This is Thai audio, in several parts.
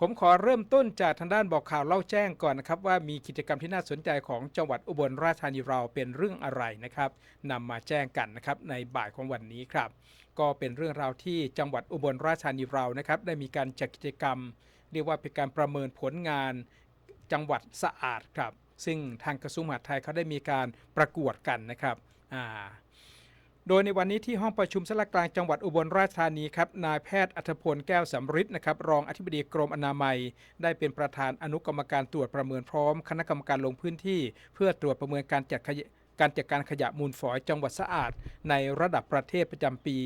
ผมขอเริ่มต้นจากทางด้านบอกข่าวเล่าแจ้งก่อนนะครับว่ามีกิจกรรมที่น่าสนใจของจังหวัดอุบลราชธานีเราเป็นเรื่องอะไรนะครับนำมาแจ้งกันนะครับในบ่ายของวันนี้ครับ ก็เป็นเรื่องราวที่จังหวัดอุบลราชธานีเรานะครับได้มีการจัดกิจกรรม เรียกว่าเป็นการประเมินผลงานจังหวัดสะอาดครับ ซึ่งทางกระทรวงมหาดไทยเขาได้มีการประกวดกันนะครับอ่า โดยในวันนี้ที่ห้องประชุมสากลางจังหวัดอุบลราชธานีครับนายแพทย์อัธพลแก้วสำริดนะครับรองอธิบดีกรมอนามัย ได้เป็นประธานอนุกรรมการตรวจประเมินพร้อม คณะกรรมการลงพื้นที่ เพื่อตรวจประเมินการจัดขยะการจัดการขยะมูลฝอยจังหวัดสะอาด ในระดับประเทศประจำปี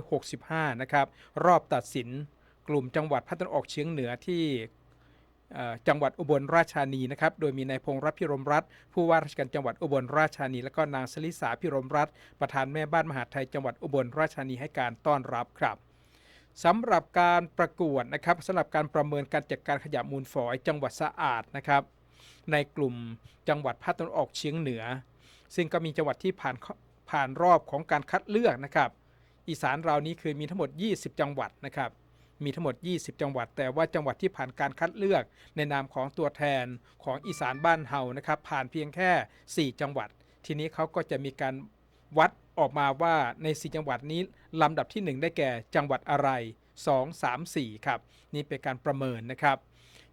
2565 นะครับ รอบตัดสินกลุ่มจังหวัดภาคตะวันออกเฉียงเหนือที่ จังหวัดอุบลราชธานีนะครับโดยมีนายพงษ์รัตพิรมรัตผู้ว่าราชการจังหวัดอุบลราชธานี และก็นางสลิสาพิรมรัตประธานแม่บ้านมหาดไทยจังหวัดอุบลราชธานีให้การต้อนรับครับสำหรับการประกวดนะครับสำหรับการประเมินการจัดการขยะมูลฝอย จังหวัดสะอาดนะครับในกลุ่มจังหวัดภาคตะวันออกเฉียงเหนือ ซึ่งก็มีจังหวัดที่ผ่านผ่านรอบของการคัดเลือกนะครับ อีสานเรานี้คือมีทั้งหมด 20 จังหวัดนะครับ มีทั้งหมด 20 จังหวัด แต่ว่าจังหวัดที่ผ่านการคัดเลือกในนามของตัวแทนของอีสานบ้านเฮานะครับ ผ่านเพียงแค่ 4 จังหวัด ทีนี้เขาก็จะมีการวัดออกมาว่าใน 4 จังหวัดนี้ลำดับที่ 1 ได้แก่จังหวัดอะไร 2 3 4 ครับ นี่เป็นการประเมินนะครับ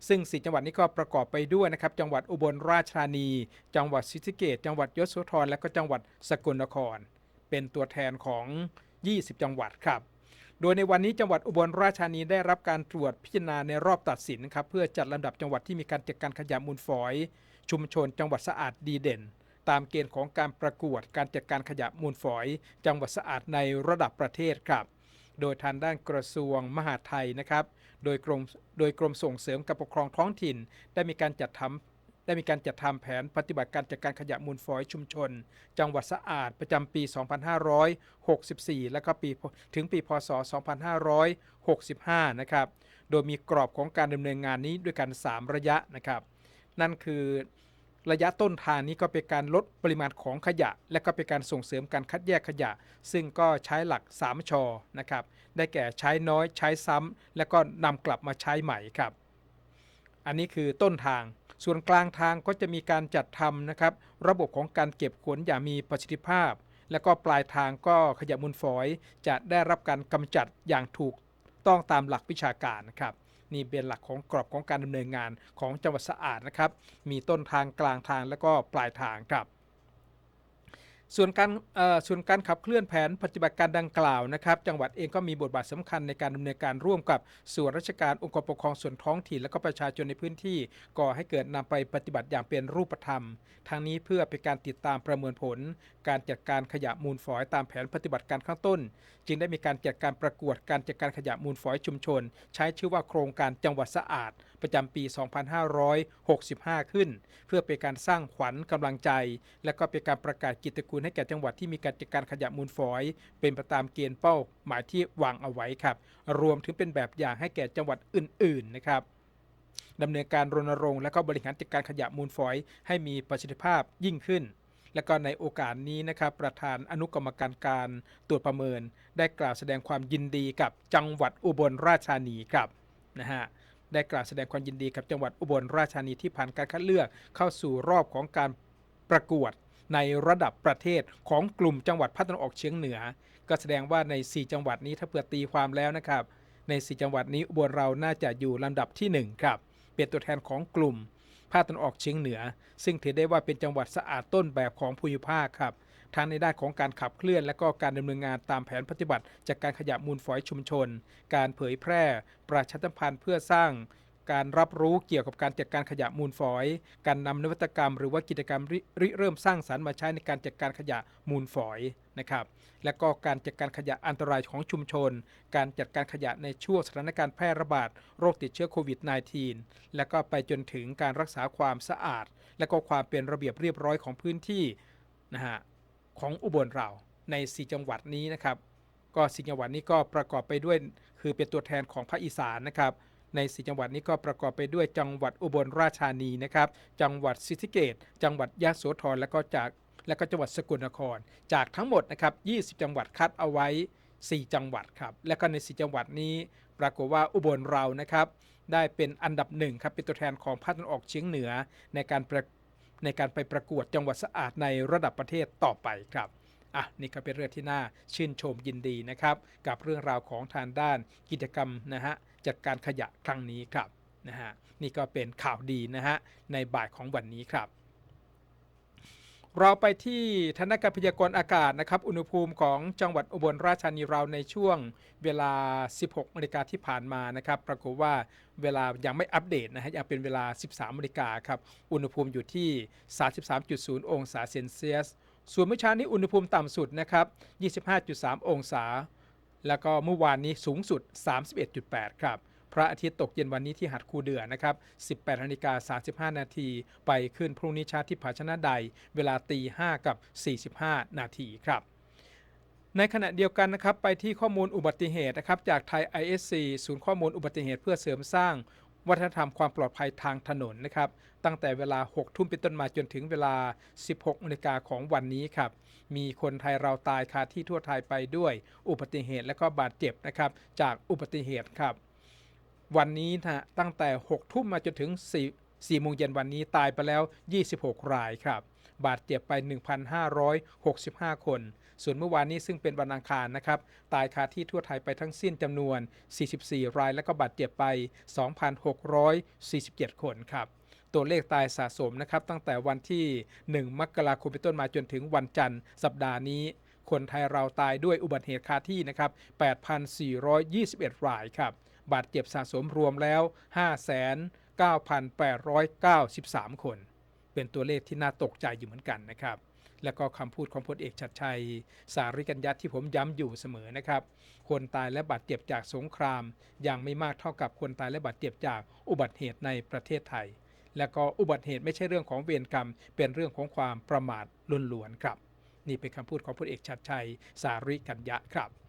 ซึ่ง 4 จังหวัดนี้ก็ประกอบไปด้วยนะครับ จังหวัดอุบลราชธานี จังหวัดศรีสะเกษจังหวัดยโสธรและก็จังหวัดสกลนคร เป็นตัวแทนของ 20 จังหวัดครับ โดยในวันนี้จังหวัดอุบลราชธานีได้รับการตรวจพิจารณาในรอบตัดสินครับเพื่อจัดลำดับจังหวัดที่มีการจัดการขยะมูลฝอย ชุมชนจังหวัดสะอาดดีเด่น ตามเกณฑ์ของการประกวดการจัดการขยะมูลฝอย จังหวัดสะอาดในระดับประเทศครับ โดยทางด้านกระทรวงมหาดไทยนะครับ โดยกรมโดยกรมส่งเสริมการปกครองท้องถิ่น ได้มีการจัดทำ ได้มีการจัดทำแผนปฏิบัติการจัดการขยะมูลฝอยชุมชน จังหวัดสะอาดประจำปี 2564 และก็ปีถึงปีพศ 2565 นะครับ โดยมีกรอบของการดำเนินงานนี้ด้วยกัน 3 ระยะนะครับ นั่นคือระยะต้นทางนี้ก็เป็นการลดปริมาณของขยะ และก็เป็นการส่งเสริมการคัดแยกขยะ ซึ่งก็ใช้หลัก 3ชอนะครับ ได้แก่ใช้น้อยใช้ซ้ำและก็นำกลับมาใช้ใหม่ครับ อันนี้คือต้นทาง ส่วนกลางทางก็จะมีการจัดทำนะครับ ระบบของการเก็บขนอย่างมีประสิทธิภาพ และก็ปลายทางก็ขยะมูลฝอย จะได้รับการกำจัดอย่างถูกต้องตามหลักวิชาการนะครับนี่เป็นหลักของกรอบของการดำเนินงานของจังหวัดสะอาดนะครับ มีต้นทางกลางทางและก็ปลายทางครับ ส่วนการส่วนการขับเคลื่อนแผนปฏิบัติการดังกล่าวนะครับ จังหวัดเองก็มีบทบาทสำคัญในการดำเนินการร่วมกับส่วนราชการองค์กรปกครองส่วนท้องถิ่นและก็ประชาชนในพื้นที่ ก่อให้เกิดนำไปปฏิบัติอย่างเป็นรูปธรรม ทั้งนี้เพื่อเป็นการติดตามประเมินผล การจัดการขยะมูลฝอยตามแผนปฏิบัติการข้างต้น จึงได้มีการจัดการประกวดการจัดการขยะมูลฝอยชุมชน ใช้ชื่อว่าโครงการจังหวัดสะอาด ประจำปี 2565 ขึ้น เพื่อเป็นการสร้างขวัญกำลังใจ และก็เป็นการประกาศกิตติคุณให้แก่จังหวัดที่มีการจัดการขยะมูลฝอย เป็นไปตามเกณฑ์เป้าหมายที่วางเอาไว้ครับ รวมถึงเป็นแบบอย่างให้แก่จังหวัดอื่น ๆ นะครับดำเนินการรณรงค์และก็บริหารจัดการขยะมูลฝอย ให้มีประสิทธิภาพยิ่งขึ้น และก็ในโอกาสนี้นะครับประธานอนุกรรมการการตรวจประเมิน ได้กล่าวแสดงความยินดีกับจังหวัดอุบลราชธานีครับนะฮะ ได้กล่าวแสดงความยินดีกับจังหวัดอุบลราชธานีที่ผ่านการคัดเลือกเข้าสู่รอบของการประกวดในระดับประเทศของกลุ่มจังหวัดภาคตะวันออกเฉียงเหนือ ก็แสดงว่าใน 4 จังหวัดนี้ถ้าเผื่อตีความแล้วนะครับ ใน 4 จังหวัดนี้อุบลเราน่าจะอยู่ลำดับที่ 1 ครับ เป็นตัวแทนของกลุ่มภาคตะวันออกเฉียงเหนือ ซึ่งถือได้ว่าเป็นจังหวัดสะอาดต้นแบบของภูมิภาคครับ ทั้งในด้านของการขับเคลื่อน และก็การดำเนินงานตามแผนปฏิบัติ จากการขยะมูลฝอยชุมชน การเผยแพร่ ประชาสัมพันธ์เพื่อสร้างการรับรู้เกี่ยวกับการจัดการขยะมูลฝอย การนำนวัตกรรม หรือว่ากิจกรรมริเริ่มสร้างสรรค์มาใช้ในการจัดการขยะมูลฝอยนะครับ และก็การจัดการขยะอันตรายของชุมชน การจัดการขยะในช่วงสถานการณ์แพร่ระบาดโรคติดเชื้อโควิด -19 และก็ไปจนถึงการรักษาความสะอาด และก็ความเป็นระเบียบเรียบร้อยของพื้นที่นะฮะ ของอุบลเราใน 4 จังหวัดนี้นะครับ ก็สีจังหวัดนี้ก็ประกอบไปด้วย คือเป็นตัวแทนของภาคอีสานนะครับ ในสจังหวัดนี้ก็ประกอบไปด้วยจังหวัดอุบลราชธานีนะครับ จังหวัดศรีสะเกษจังหวัดยะโสธรและก็จากและก็จังหวัดสกลนคร จากทั้งหมดนะครับ 20 จังหวัดคัดเอาไว้ 4 จังหวัดครับ และก็ใน 4 จังหวัดนี้ ปรากฏว่าอุบลเรานะครับ ได้เป็นอันดับหนึ่งครับเป็นตัวแทนของภาคตะวันออกเฉียงเหนือในการประ ในการไปประกวดจังหวัดสะอาดในระดับประเทศต่อไปครับอะนี่ก็เป็นเรื่องที่น่าชื่นชมยินดีนะครับ กับเรื่องราวของทางด้านกิจกรรมนะฮะจัดการขยะครั้งนี้ครับนะฮะนี่ก็เป็นข่าวดีนะฮะในบ่ายของวันนี้ครับ เราไปที่ธนการพยากรณ์อากาศนะครับ อุณหภูมิของจังหวัดอุบลราชธานีเราในช่วงเวลา 16นาฬิกาที่ผ่านมานะครับ ปรากฏว่าเวลายังไม่อัปเดตนะฮะยังเป็นเวลา 13นาฬิกาครับ อุณหภูมิอยู่ที่ 33.0 องศาเซนเซียส ส่วนเมื่อเช้านี้อุณหภูมิต่ำสุดนะครับ 25.3 องศา แล้วก็เมื่อวานนี้สูงสุด 31.8 ครับ พระอาทิตย์ตกเย็นวันนี้ที่หัดคูเดือนะครับ 18นาฬิกา35 นาที ไปขึ้นพรุ่งนี้เช้าที่ผาชนะใด เวลาตี5กับ 45 นาทีครับในขณะเดียวกันนะครับไปที่ข้อมูลอุบัติเหตุนะครับจากไทย ISC ศูนย์ข้อมูลอุบัติเหตุเพื่อเสริมสร้าง วัฒนธรรมความปลอดภัยทางถนนนะครับตั้งแต่เวลา 6 ทุ่มเป็นต้นมาจนถึงเวลา 16นาฬิกาของวันนี้ครับมีคนไทยเราตายคาที่ทั่วไทยไปด้วย อุบัติเหตุและก็บาดเจ็บนะครับจากอุบัติเหตุครับ วันนี้นะตั้งแต่ 6 ทุ่มมาจนถึง 4 4โมงเย็นวันนี้ตายไปแล้ว 26 รายครับ บาดเจ็บไป 1,565 คน ส่วนเมื่อวานนี้ซึ่งเป็นวันอังคารนะครับ ตายคาที่ทั่วไทยไปทั้งสิ้นจำนวน 44 ราย แล้วก็บาดเจ็บไป 2,647 คนครับ ตัวเลขตายสะสมนะครับ ตั้งแต่วันที่ 1 มกราคมเป็นต้นมาจนถึงวันจันทร์สัปดาห์นี้ คนไทยเราตายด้วยอุบัติเหตุคาที่นะครับ 8,421 รายครับ บาดเจ็บสะสมรวมแล้ว 59,893 คน เป็นตัวเลขที่น่าตกใจอยู่เหมือนกันนะครับ แล้วก็คำพูดของพลเอกชัดชัย สาริกัญญาที่ผมย้ำอยู่เสมอนะครับ คนตายและบาดเจ็บจากสงคราม ยังไม่มากเท่ากับคนตายและบาดเจ็บจากอุบัติเหตุในประเทศไทย แล้วก็อุบัติเหตุไม่ใช่เรื่องของเวรกรรม เป็นเรื่องของความประมาทล้วนๆครับ นี่เป็นคำพูดของพลเอกชัดชัย สาริกัญญะครับ